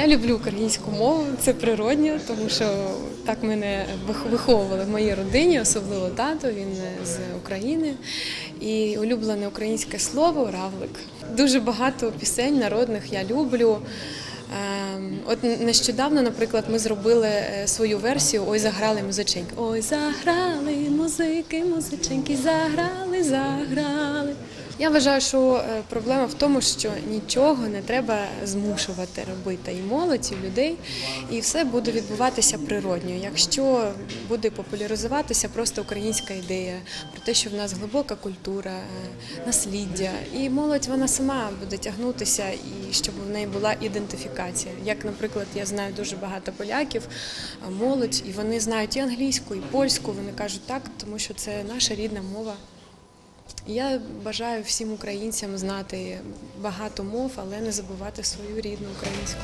Я люблю українську мову, це природньо, тому що так мене вих- виховували в моїй родині, особливо тато. Він з України. І улюблене українське слово равлик. Дуже багато пісень народних я люблю. Ем, От нещодавно, наприклад, ми зробили е, свою версію Ой, заграли музиченьки. Ой, заграли музики, музиченьки, заграли, заграли. Я вважаю, що е, проблема в тому, що нічого не треба змушувати робити і молодь, і людей, і все буде відбуватися природньо. Якщо буде популяризуватися просто українська ідея про те, що в нас глибока культура, е, насліддя, і молодь вона сама буде тягнутися, і щоб в неї була ідентифікація. Як, наприклад, я знаю дуже багато поляків, молодь, і вони знають і англійську, і польську. Вони кажуть так, тому що це наша рідна мова. Я бажаю всім українцям знати багато мов, але не забувати свою рідну українську.